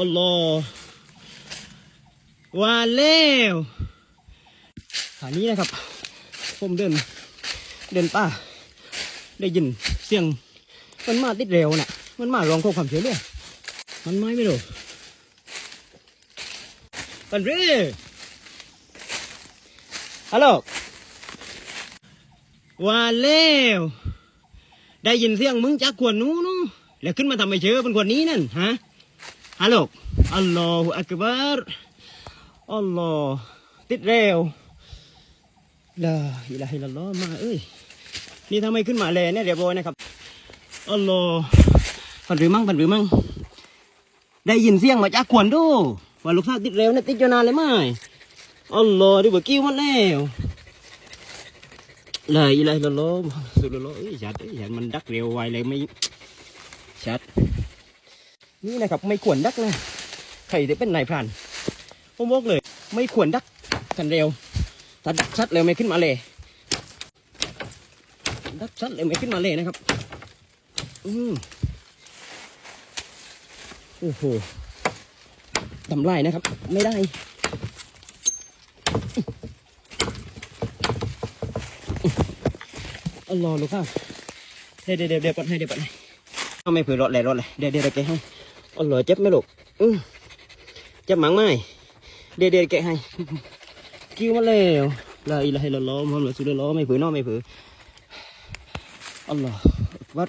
อัลลอฮ์ว่าแล้วขานี้นะครับ ผมเดิน เดินป่า ได้ยินเสียง มันมาติดเร็วน่ะ มันมาร้องขอความช่วยเหลือมันไม่ไม่รู้ปันเร่ฮัลโหลว่าแล้วได้ยินเสียงมึงจากขวดนู้นนู้นแล้วขึ้นมาทำไมเชื่อบนขวดนี้นั่นฮะ ฮัลโหลอัลลอฮฺอักบารอัลลอฮ์ติดเร็วลาอิลาฮิลลอฮ์มาเอ้ย นี่ทำไมขึ้นมาเลยเนี่ยเรียบร้อยนะครับอัลลอฮ์ปันหรือมั่งปันหรือมั่งได้ยินเสียงมาจากขวนดูว่าลูกสาวติดเร็วเนี่ยติดอยู่นานเลยไหมอัลลอฮ์ดูเบอร์กิ้วหมาแล้วลาอิลาฮิลลอฮ์มุดสุลลัลลอฮ์เอ้ยชัดเอ้ยชัดมันดักเร็วไวเลยไม่ชัด นี่นะครับไม่ควรดักนะใครจะเป็นนายพรานผมบอกเลย ไม่ควรดักกันเร็วถ้าดักชัดเร็วไม่ขึ้นมาเลยดักชัดเร็วไม่ขึ้นมาเลยนะครับ อืมโอ้โหทำไรนะครับ ไม่ได้อัลลอฮ์ลูกข้าเดี๋ยวเดี๋ยวเดี๋ยวปัดให้เดี๋ยวปัดให้ไม่เผื่อรถเลยรถเลยเดี๋ยวเดี๋ยวเดี๋ยวแกให้ อัลลอฮ์เจ็บไหมลูกอืมเจ็บหมังไหมเดี๋ยวเดี๋ยวแกให้กิ้วมาแล้วลาอิลาฮิลลัลลอฮ์มุฮัมมัดรอซูลุลลอฮ์ไม่เผื่อเนอไม่เผื่ออัลลอฮ์อักบัด